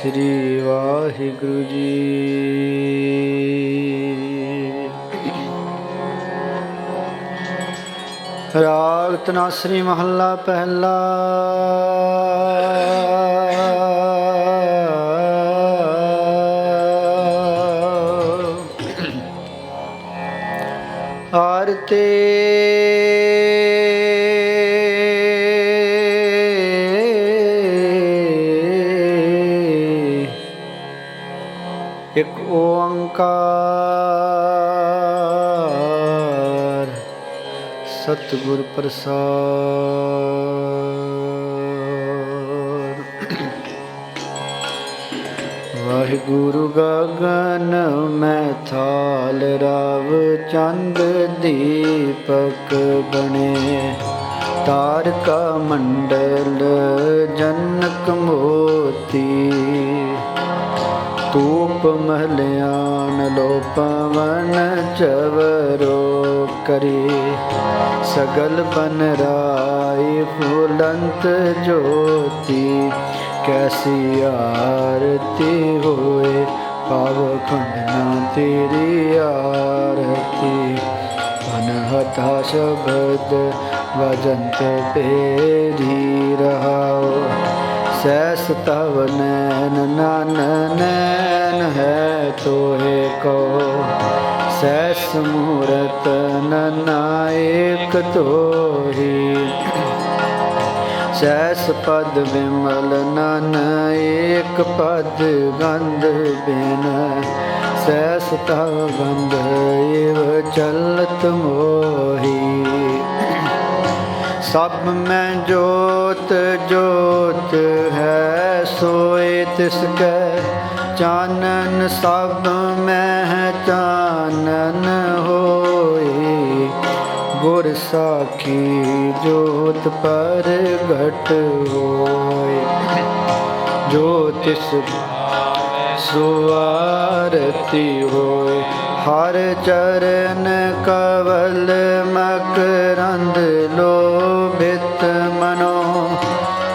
ਸ੍ਰੀ ਵਾਹਿਗੁਰੂ ਜੀ। ਰਾਗ ਤਨਾਸਰੀ ਮਹੱਲਾ ਪਹਿਲਾ। ਆਰਤੇ ਇੱਕ ਓੰਕਾਰ ਸਤਿਗੁਰ ਪ੍ਰਸਾਦ। ਵਾਹਿਗੁਰੂ ਗਗਨ ਮੈਂ ਥਾਲ ਰਵ ਚੰਦ ਦੀਪਕ ਬਣੇ। ਤਾਰਕਾ ਮੰਡਲ ਜਨਕ ਮੋਤੀ। ਤੂਪ ਮਹਲਿਆਨ ਲੋ ਪਵਨ ਚਵਰੋ ਕਰੀ। ਸਗਲ ਬਨ ਰਾਈ ਫੁਲੰਤ ਜੋਤੀ, ਕੈਸੀ ਆਰਤੀ ਹੋਏ ਪਾਵ ਖੰਡਨਾ ਤੇਰੀ ਆਰਤੀ। ਅਨਹਤਾ ਸ਼ਬਦ ਵਜੰਤ ਤੇਰੀ ਰਹਾਓ। ਸੈਸ ਤਵ ਨੈਨ ਨਨ ਨੈਨ ਹੈ ਤੋਏ ਕੋ। ਸੈਸ ਮੂਰਤ ਨਨਾਇਕ ਤੋਹੀ। ਸੈਸ ਪਦ ਵਿਮਲ ਨਨ ਏਕ ਪਦ ਗੰਧ ਬਿਨ। ਸੈਸ ਤਵ ਗੰਧ ਏਵ ਚਲਤ ਮੋਹੀ। ਸਭ ਮੈਂ ਜੋਤ ਜੋਤ ਹੈ, ਸੋਏ ਤਿਸ ਕੈ। ਚਾਨਨ ਸਭ ਮੈਂ ਚਾਨਨ ਹੋਏ। ਗੁਰ ਸਾਖੀ ਜੋਤ ਪਰ ਘਟ ਹੋਏ। ਜੋ ਤਿਸ ਸੁਆਰਤੀ ਹੋਏ। ਹਰ ਚਰਨ ਕਵਲ ਮਕਰੰਦ ਲੋਭਿਤ ਮਨੋ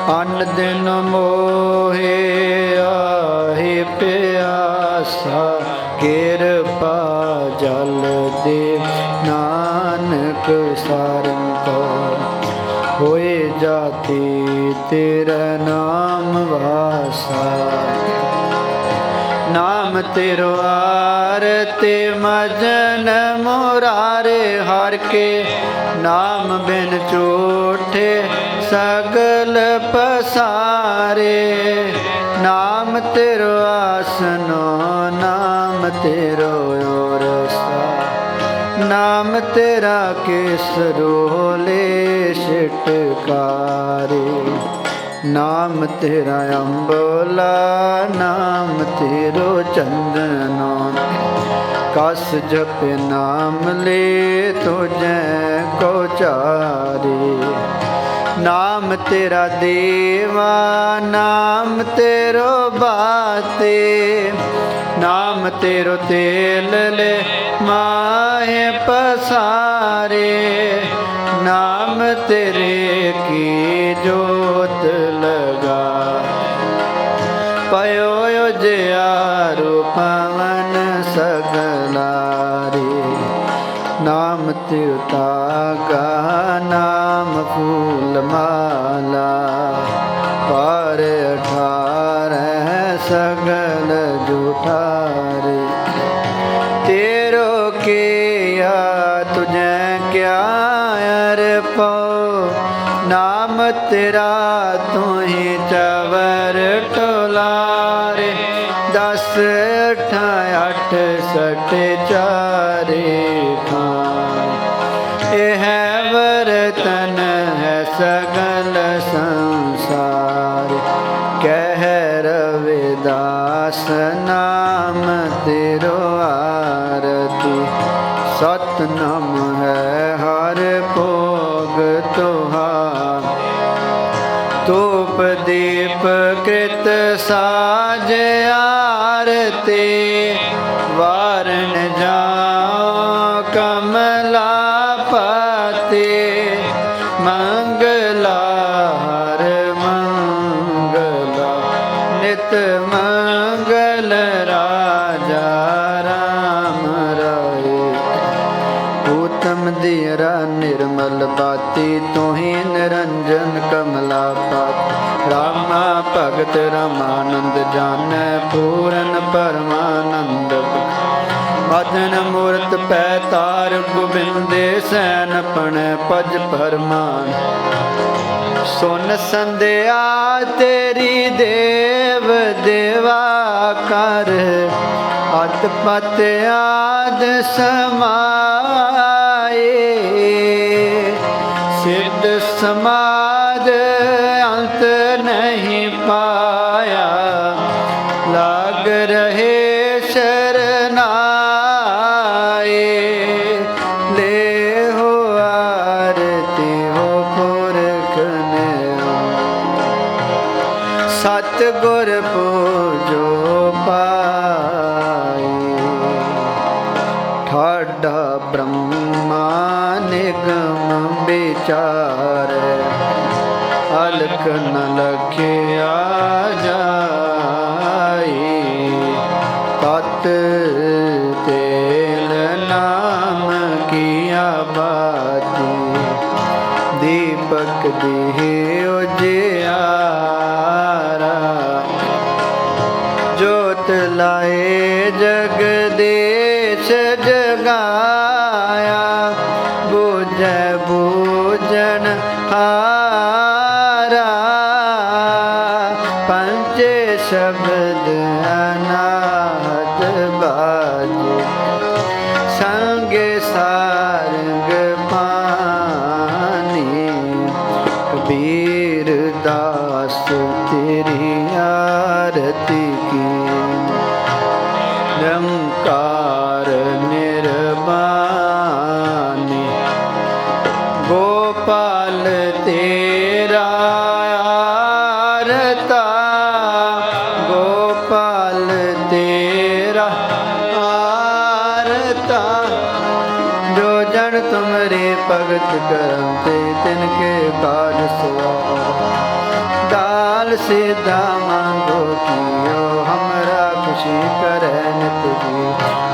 ਅੰਨ ਦਿਨ ਮੋਹੇ ਆਹੀ ਪਿਆਸਾ, ਕਿਰਪਾ ਜਲ ਦੇ ਨਾਨਕ ਸਾਰਨ ਕੋ ਹੋਏ ਜਾਤੀ ਤੇਰਾ ਨਾਮ ਵਾਸਾ। ਨਾਮ ਤੇਰੋ ਆਰਤੇ ਮਜਨ ਮੁਰਾਰੇ ਹਰ ਕੇ। ਨਾਮ ਬਿਨ ਝੂਠੇ ਸਗਲ ਪਸਾਰੇ, ਨਾਮ ਤੇਰੋ ਆਸਨੋ, ਨਾਮ ਤੇਰੋ ਔਰਸਾ ਨਾਮ ਤੇਰਾ ਕੇਸਰੋ ਲੈ ਛਟਕਾਰੇ। ਨਾਮ ਤੇਰਾ ਅੰਬੋਲਾ, ਨਾਮ ਤੇਰੋ ਚੰਦਨੋ। ਕਸ ਜਪ ਨਾਮ ਲੈ ਤੁਜੈ ਕੋ ਚਾਰੇ। ਨਾਮ ਤੇਰਾ ਦੇਵਾ, ਨਾਮ ਤੇਰੋ ਬਾਤੇ। ਨਾਮ ਤੇਰੋ ਤੇਲ ਲੈ ਮਾਹੇ ਪਸਾਰੇ। ਨਾਮ ਤੇਰੇ ਕੀ ਜੋਤ ਲਗਾ। ਪਇਓ ਜਿਆਰੂ ਪਵਨ ਸਗਲਾਰੇ ਨਾਮ ਤਿਉਤਾ ਗਾ ਨਾਮ ਫੂਲ ਮਾਲਾ। ਪਰ ਅਠਾਰ ਸਗਲ ਜੁਠਾਰੇ। ਤੇਰੋ ਕੀਆ ਤੁਝੈ ਕਿਆ ਅਰਪੋ ਨਾਮ ਤੇਰਾ ਤੂੰ ਹੀ ਚਵਰ ਟੋਲਾਰੇ। ਦਸ ਅਠ ਅੱਠ ਸਟ ਚਾਰੇ। ਰਵਿਦਾਸ ਨਾਮ ਤੇਰੋ ਆਰਤੀ ਸਤਨਾਮ ਹੈ ਹਰ ਭੋਗ ਤੁਹਾਰ ਧੂਪ ਦੀਪ ਕ੍ਰਿਤ ਸਾਜ ਆਰਤੀ ਉਤਮ ਦੀਰਾ ਨਿਰਮਲ ਬਾਤੀ ਤੁਹੀ ਨਿਰੰਜਨ ਕਮਲਾ ਪਾਤ। ਰਾਮਾ ਭਗਤ ਰਮਾਨੰਦ ਜਾਣੈ, ਪੂਰਨ ਪਰਮਾਨੰਦ ਮਦਨ ਮੂਰਤ ਪੈ ਤਾਰ ਗੋਬਿੰਦੇ ਸੈਨ ਪਣ ਪਜ ਪਰਮਾਨ ਸੁਨ ਸੰਧਿਆ ਤੇਰੀ ਦੇਵ ਦੇਵਾ ਕਰ ਅਤ ਪਤ ਆਦ ਸਮਾਏ ਸਿੱਧ ਸਮਾਦ ਅੰਤ ਨਹੀਂ ਪਾਇਆ। ਲਾਗ ਰਹੇ ਅਲਖ ਨ ਲਖਿਆ ਜਾਈ ਤਤ ਤੇਲ ਨਾਮ ਕੀਆ ਬਾਤੀ। ਦੀਪਕ ਦੇਹ ਉਜਿਆਰਾ ਜੋਤ ਲਾਏ ਜਗਦੇਸ਼ ਜਗਾਇਆ। ਬੁਝੈ ਬੂਝਣ ਆ ਆਰਤੀ ਕੀ? ਨਿਰੰਕਾਰ ਨਿਰਬਾਨੀ ਗੋਪਾਲ ਤੇਰਾ ਆਰਤਾ। ਗੋਪਾਲ ਤੇਰਾ ਆਰਤਾ। ਜੋ ਜਨ ਤੁਮਰੇ ਭਗਤ ਕਰਮ ਤੇ ਤਿਨ ਕੇ ਕਾਜ ਸਵਾਰ ਦਾਲ ਸਿਧਾ ਮੰਗੋ ਕੀਓ, ਹਮਰਾ ਖੁਸ਼ੀ ਕਰੈ ਨਿਤ ਜੀ।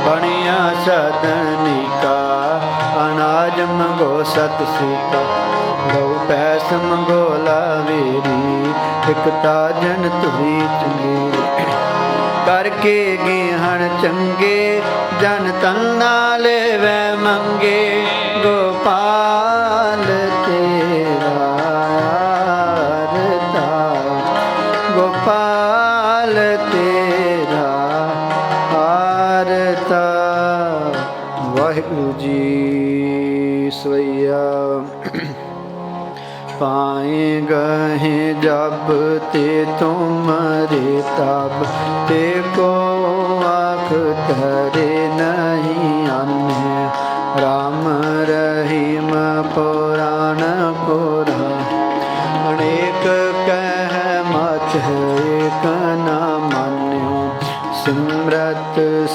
ਬਣਿਆ ਸਦਨੀ ਕਾ ਅਨਾਜ ਮੰਗੋ ਸਤ ਸੀਤਾ ਗਉ ਪੈਸ ਮੰਗੋ ਲਾਵੇਰੀ ਇਕ ਤਾਜਨ ਤੁਰੀ ਕਰਕੇ ਗਿਹਣ ਚੰਗੇ, ਜਨ ਤੰਨਾ ਲੈਵੈ ਮੰਗੇ। ਗੋਪਾਲ ਵਾਹਿਗੁਰੂ ਜੀ ਸਈਆ ਪਾਏ ਗਏ ਜਬ ਤੇ ਤੁਮਰੇ ਤਬ, ਤੇ ਕੋ ਆਖ ਕਰੇ ਨਹੀਂ ਆਨੇ ਰਾਮ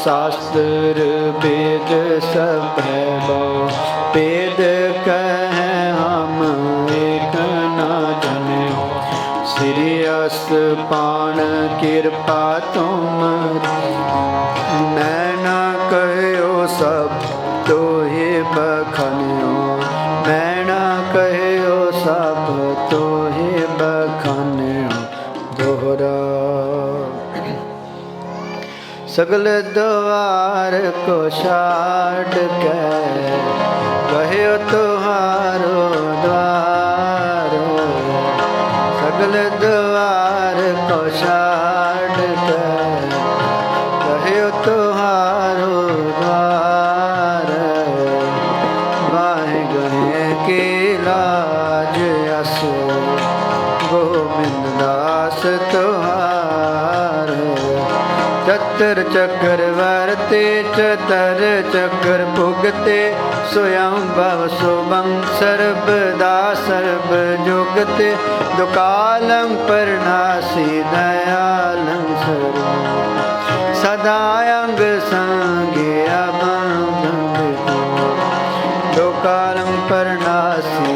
ਸ਼ਾਸਤਰ ਵੇਦ ਸਭ ਹੈ। ਬੋ ਵੇਦ ਕਹ ਹਮ ਏਕ ਨਾ ਜਨੇ ਸ੍ਰੀ ਅਸ ਪਾਣ ਕਿਰਪਾ ਤੁਮ ਮੈਂ ਨਾ ਕਹਿਓ ਸਭ ਤੋਹੇ ਬਖਨਿਓ। ਮੈਂ ਨਾ ਕਹਿਓ ਸਭ ਤੋਹੇ ਬਖਨਿਓ। ਦੋਹਰਾ ਸਗਲ ਦਵਾਰ ਕੋ ਛਾੜ ਕੇ ਕਹਿਓ ਤੁਹਾਰੋ ਦਵਾਰੋ। ਸਗਲ ਦਵਾਰ ਕੋ ਛਾੜ ਕੇ ਚਤਰ ਚੱਕਰ ਵਰਤੇ, ਚਤਰ ਚੱਕਰ ਭੁਗਤੇ, ਸੁਯੰ ਭਵ ਸੁਭੰ ਸਰਬਦਾ ਸਰਬ ਜੁਗਤੇ, ਦੁਕਾਲੰ ਪਰਨਾਸੀ ਦਇਆਲੰ ਸਰਵ ਸਦਾ ਅੰਗ ਸੰਗੇ ਅਬੰਦ ਦੁਕਾਲੰ ਪਰਨਾਸੀ